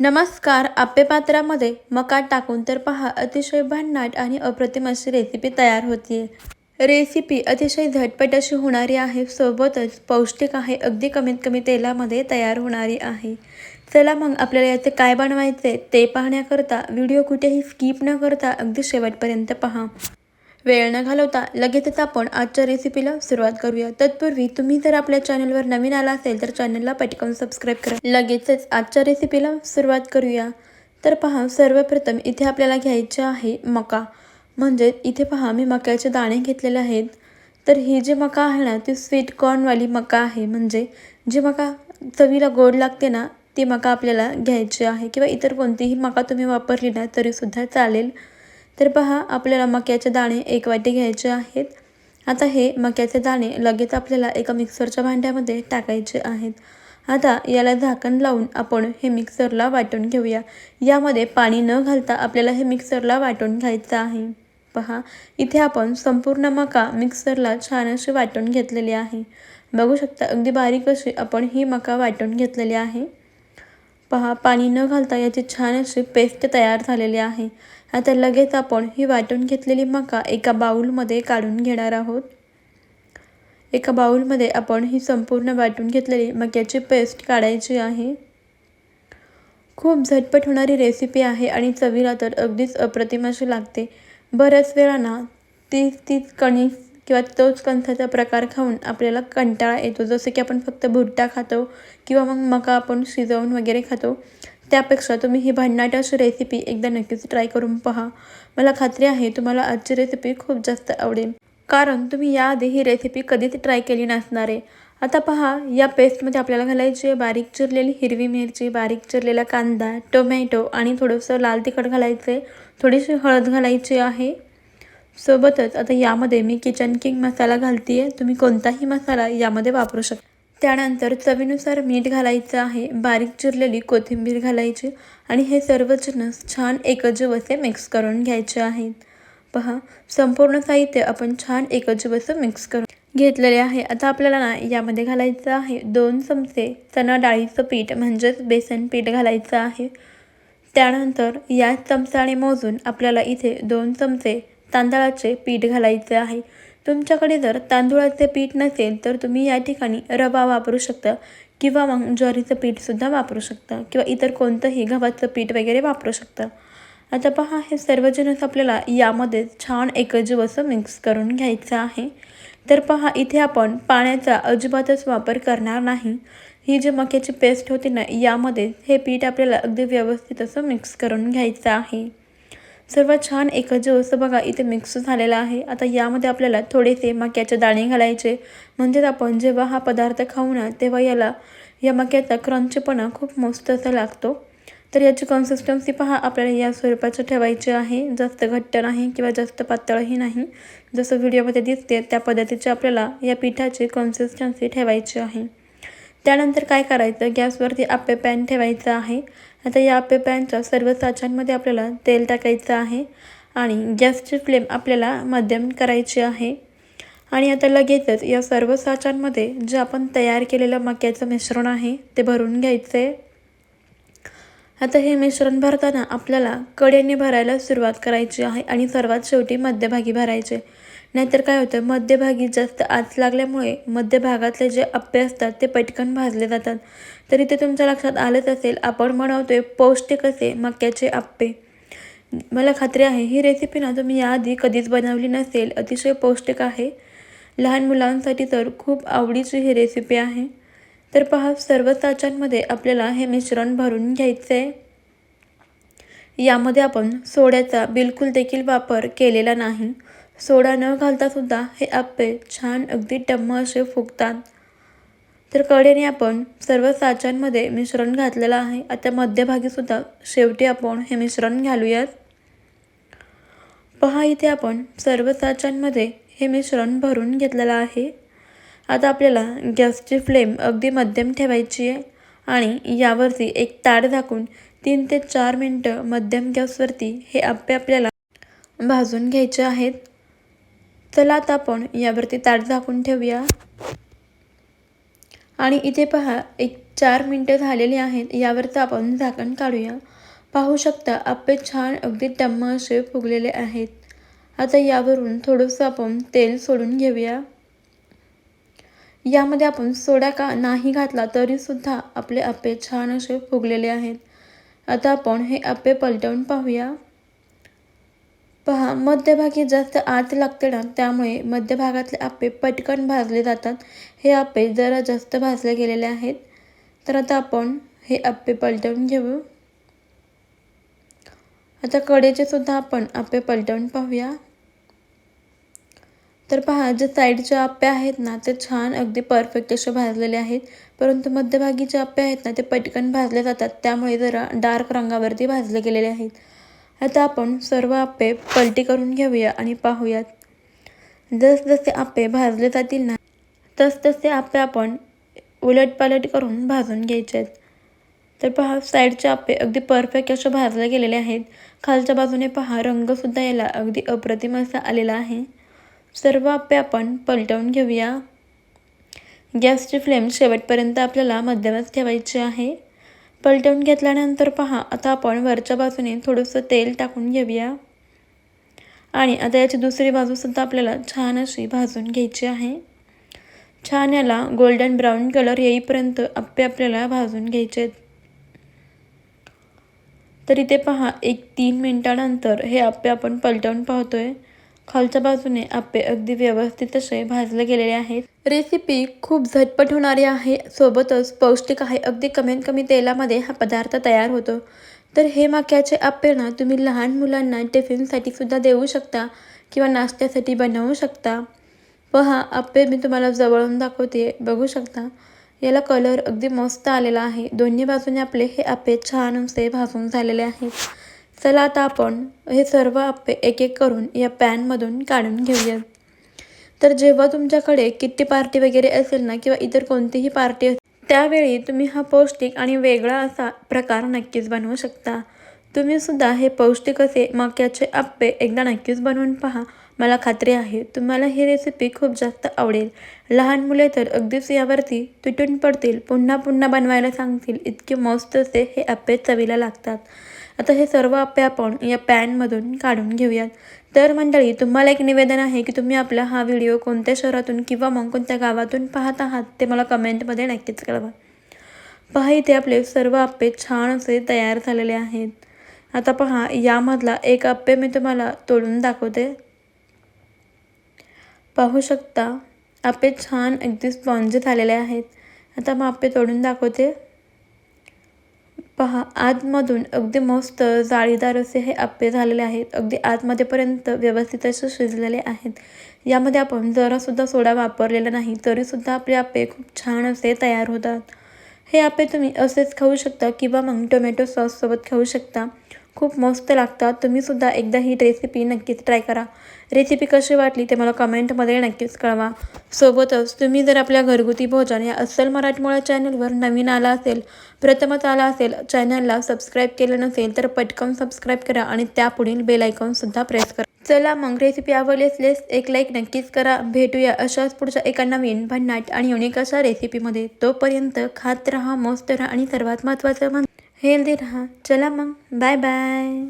नमस्कार आप्पे पात्रामध्ये मका टाकून तर पहा अतिशय भन्नाट आणि अप्रतिम अशी रेसिपी तयार होतीये. रेसिपी अतिशय झटपट अशी होणारी आहे सोबतच पौष्टिक आहे अगदी कमीत कमी तेलामध्ये तयार होणारी आहे. चला मग आपल्याला याचे काय बनवायचे ते पाहण्याकरता व्हिडिओ कुठेही स्किप न करता अगदी शेवटपर्यंत पहा. वेळ न घालवता लगेचच आपण आजच्या रेसिपीला सुरुवात करूया. तत्पूर्वी तुम्ही जर आपल्या चॅनलवर नवीन आला असेल तर चॅनलला पटकन सबस्क्राईब करा. लगेचच आजच्या रेसिपीला सुरुवात करूया. तर पहा सर्वप्रथम इथे आपल्याला घ्यायचे आहे मका. म्हणजे इथे पहा मी मक्याचे दाणे घेतलेले आहेत. तर ही जी मका आहे ना ती स्वीट कॉर्नवाली मका आहे. म्हणजे जी मका चवीला गोड लागते ना ती मका आपल्याला घ्यायची आहे. किंवा इतर कोणतीही मका तुम्ही वापरली ना तरीसुद्धा चालेल. तर पहा आपल्याला मक्याचे दाणे एक वाटी घ्यायचे आहेत. आता हे मक्याचे दाणे लगेच आपल्याला एका मिक्सरच्या भांड्यामध्ये टाकायचे आहेत. आता याला झाकण लावून आपण हे मिक्सरला वाटून घेऊया. यामध्ये पाणी न घालता आपल्याला हे मिक्सरला वाटून घ्यायचं आहे. पहा इथे आपण संपूर्ण मका मिक्सरला छान अशी वाटून घेतलेली आहे. बघू शकता अगदी बारीक अशी आपण ही मका वाटून घेतलेली आहे. पहा पाणी न घालता याची छान अशी पेस्ट तयार झालेली आहे. आता लगेच आपण ही वाटून घेतलेली मका एका बाऊलमध्ये काढून घेणार आहोत. एका बाऊलमध्ये आपण ही संपूर्ण वाटून घेतलेली मक्याची पेस्ट काढायची आहे. खूप झटपट होणारी रेसिपी आहे आणि चवीला तर अगदीच अप्रतिम अशी लागते. बऱ्याच वेळाना तीच तीच कणीस किंवा तोच कणसाचा प्रकार खाऊन आपल्याला कंटाळा येतो. जसं की आपण फक्त भुट्टा खातो किंवा मग मका आपण शिजवून वगैरे खातो. त्यापेक्षा तुम्ही ही भन्नाट अशी रेसिपी एकदा नक्कीच ट्राय करून पहा. मला खात्री आहे तुम्हाला आजची रेसिपी खूप जास्त आवडेल. कारण तुम्ही याआधी ही रेसिपी कधीच ट्राय केली नसणार आहे. आता पहा या पेस्टमध्ये आपल्याला घालायची आहे बारीक चिरलेली हिरवी मिरची बारीक चिरलेला कांदा टोमॅटो आणि थोडंसं लाल तिखट घालायचं. आहे थोडीशी हळद घालायची आहे. सोबतच आता यामध्ये मी किचन किंग मसाला घालते आहे तुम्ही कोणताही मसाला यामध्ये वापरू शकता. त्यानंतर चवीनुसार मीठ घालायचं आहे बारीक चिरलेली कोथिंबीर घालायची आणि हे सर्व जिन्नस छान एकजीव असे मिक्स करून घ्यायचे आहेत. पहा संपूर्ण साहित्य आपण छान एकजीव असं मिक्स करून घेतलेले आहे. आता आपल्याला ना यामध्ये घालायचं आहे दोन चमचे चणा डाळीचं पीठ म्हणजेच बेसन पीठ घालायचं आहे. त्यानंतर या चमचाने मोजून आपल्याला इथे दोन चमचे तांदळाचे पीठ घालायचे आहे. तुमच्याकडे जर तांदूळाचे पीठ नसेल तर तुम्ही या ठिकाणी रवा वापरू शकता किंवा मग ज्वारीचं पीठसुद्धा वापरू शकता किंवा इतर कोणतंही गव्हाचं पीठ वगैरे वापरू शकता. आता पहा हे सर्व आपल्याला यामध्ये छान एकजीव असं मिक्स करून घ्यायचं आहे. तर पहा इथे आपण पाण्याचा अजिबातच वापर करणार नाही. ही जी मक्याची पेस्ट होती ना यामध्ये हे पीठ आपल्याला अगदी व्यवस्थित असं मिक्स करून घ्यायचं आहे. सर्व छान एकजीव असं बघा इथे मिक्स झालेला आहे. आता यामध्ये आपल्याला थोडेसे मक्याचे दाणे घालायचे. म्हणजेच आपण जेव्हा हा पदार्थ खाऊ ना तेव्हा याला या मक्याचा क्रंचपणा खूप मस्त असा लागतो. तर याची कन्सिस्टन्सी पहा आपल्याला या स्वरूपाचं ठेवायची आहे. जास्त घट्ट नाही किंवा जास्त पातळही नाही. जसं व्हिडिओमध्ये दिसते त्या पद्धतीची आपल्याला या पिठाची कन्सिस्टन्सी ठेवायची आहे. त्यानंतर काय करायचं? गॅसवरती आप्पे पॅन ठेवायचं आहे. आता या आप्पे सर्व साच्यांमध्ये आपल्याला तेल टाकायचं आहे आणि गॅसची फ्लेम आपल्याला मध्यम करायची आहे. आणि आता लगेचच या सर्व साच्यांमध्ये जे आपण तयार केलेलं मक्याचं मिश्रण आहे ते भरून घ्यायचं आहे आता हे मिश्रण भरताना आपल्याला कडेने भरायला सुरुवात करायची आहे आणि सर्वात शेवटी मध्यभागी भरायचे. नाहीतर काय होतं मध्यभागी जास्त आच लागल्यामुळे मध्यभागातले जे अप्पे असतात ते पटकन भाजले जातात. तरी ते तुमच्या लक्षात आलंच असेल आपण बनवतोय पौष्टिक असे मक्याचे आप्पे मला खात्री आहे ही रेसिपी ना तुम्ही याआधी कधीच बनवली नसेल. अतिशय पौष्टिक आहे. लहान मुलांसाठी तर खूप आवडीची ही रेसिपी आहे. तर पहा सर्व साच्यांमध्ये आपल्याला हे मिश्रण भरून घ्यायचं आहे यामध्ये आपण सोड्याचा बिलकुल देखील वापर केलेला नाही. सोडा न घालतासुद्धा हे आप्पे छान अगदी टम्म असे फुगतात. तर कडेने आपण सर्व साच्यांमध्ये मिश्रण घातलेलं आहे. आता मध्यभागीसुद्धा शेवटी आपण हे मिश्रण घालूयात. पहा इथे आपण सर्व साच्यांमध्ये हे मिश्रण भरून घेतलेलं आहे. आता आपल्याला गॅसची फ्लेम अगदी मध्यम ठेवायची आहे आणि यावरती एक ताड झाकून तीन ते चार मिनटं मध्यम गॅसवरती हे आप्पे आपल्याला भाजून घ्यायचे आहेत. चला आता आपण यावरती ताट झाकून ठेवूया. आणि इथे पहा एक चार मिनटं झालेली आहेत. यावरचं आपण झाकण काढूया. पाहू शकता आप्पे छान अगदी टम्म असे फुगलेले आहेत. आता यावरून थोडंसं आपण तेल सोडून घेऊया. यामध्ये आपण सोडा का नाही घातला तरीसुद्धा आपले आप्पे छान असे फुगलेले आहेत. आता आपण हे आप्पे पलटवून पाहूया. पहा मध्यभागी जास्त आत लागते ना त्यामुळे मध्यभागातले आप्पे पटकन भाजले जातात. हे आप्पे जरा जास्त भाजले गेलेले आहेत. तर आता आपण हे आप्पे पलटवून घेऊ. आता कडेचे सुद्धा आपण आप्पे पलटवून पाहूया. तर पहा जे साईडचे आप्पे आहेत ना ते छान अगदी परफेक्ट असे भाजलेले आहेत. परंतु मध्यभागी जे आप्पे आहेत ना ते पटकन भाजले जातात. त्यामुळे जरा डार्क रंगावरती भाजले गेलेले आहेत. आता आपण सर्व आप्पे पलटी करून घेऊया आणि पाहूयात. जसजसे आप्पे भाजले जातील ना तसतसे आप्पे आपण उलटपालट करून भाजून घ्यायचे आहेत. तर पहा साईडचे आप्पे अगदी परफेक्ट असे भाजले गेलेले आहेत. खालच्या बाजूने पहा रंगसुद्धा याला अगदी अप्रतिम असा आलेला आहे. सर्व आप्पे आपण पलटवून घेऊया. गॅसची फ्लेम शेवटपर्यंत आपल्याला मध्यमच ठेवायची आहे. पलटवून घेतल्यानंतर पहा आता आपण वरच्या बाजूने थोडंसं तेल टाकून घेऊया. आणि आता याची दुसरी बाजूसुद्धा आपल्याला छान अशी भाजून घ्यायची आहे. छान याला गोल्डन ब्राऊन कलर येईपर्यंत आप्पे आपल्याला भाजून घ्यायचे आहेत. तर इथे पहा एक तीन मिनटानंतर हे आप्पे आपण पलटवून पाहतोय. खालच्या बाजूने आप्पे अगदी व्यवस्थित असे भाजले गेलेले आहेत. रेसिपी खूप झटपट होणारी आहे. सोबतच पौष्टिक आहे. अगदी कमीत कमी तेलामध्ये हा पदार्थ तयार होतो. तर हे मक्याचे आप्पे ना तुम्ही लहान मुलांना टिफिनसाठी सुद्धा देऊ शकता किंवा नाश्त्यासाठी बनवू शकता. पहा आप्पे मी तुम्हाला जवळून दाखवते. बघू शकता. याला कलर अगदी मस्त आलेला आहे. दोन्ही बाजूने आपले हे आप्पे छान असे भाजून झालेले आहेत. चला आता आपण हे सर्व आप्पे एक एक करून या पॅनमधून काढून घेऊयात तर जेव्हा तुमच्याकडे किट्टी पार्टी वगैरे असेल ना किंवा इतर कोणतीही पार्टी असेल त्यावेळी तुम्ही हा पौष्टिक आणि वेगळा असा प्रकार नक्कीच बनवू शकता. तुम्ही सुद्धा हे पौष्टिक असे मक्याचे आप्पे एकदा नक्कीच बनवून पहा. मला खात्री आहे तुम्हाला ही रेसिपी खूप जास्त आवडेल. लहान मुले तर अगदीच यावरती तुटून पडतील. पुन्हा पुन्हा बनवायला सांगतील. इतके मस्त असे हे आप्पे चवीला लागतात. आता हे सर्व आप्पे आपण या पॅनमधून काढून घेऊयात. तर मंडळी तुम्हाला एक निवेदन आहे की तुम्ही आपला हा व्हिडिओ कोणत्या शहरातून किंवा मग कोणत्या गावातून पाहत आहात ते मला कमेंटमध्ये नक्कीच कळवा. पहा इथे आपले सर्व आप्पे छान असे तयार झालेले आहेत. आता पहा यामधला एक आप्पे मी तुम्हाला तोडून दाखवते. पाहू शकता आप्पे छान अगदी स्पॉन्जी झालेले आहेत. आता मग आप्पे तोडून दाखवते. पहा आतमधून अगदी मस्त जाळीदार असे हे आप्पे झालेले आहेत. अगदी आतमध्येपर्यंत व्यवस्थित असे शिजलेले आहेत. यामध्ये आपण जरासुद्धा सोडा वापरलेला नाही तरीसुद्धा आपले आप्पे खूप छान असे तयार होतात. हे आप्पे तुम्ही असेच खाऊ शकता किंवा मग टोमॅटो सॉससोबत खाऊ शकता. खूप मस्त लागतात. तुम्हीसुद्धा एकदा ही रेसिपी नक्कीच ट्राय करा. रेसिपी कशी वाटली ते मला कमेंटमध्ये नक्कीच कळवा. सोबतच तुम्ही जर आपल्या घरगुती भोजन या अस्सल मराठमोळा चॅनलवर नवीन आला असेल प्रथमच आला असेल चॅनलला सबस्क्राईब केलं नसेल तर पटकन सबस्क्राईब करा आणि त्यापुढील बेलायकॉनसुद्धा प्रेस करा. चला मग रेसिपी आवडली असल्यास एक लाईक नक्कीच करा. भेटूया अशाच पुढच्या एका नवीन भन्नाट आणि युनिक अशा रेसिपीमध्ये तोपर्यंत खात राहा मस्त राहा आणि सर्वात महत्त्वाचं म्हणजे हेल्दी राहा. चला मग. Bye bye.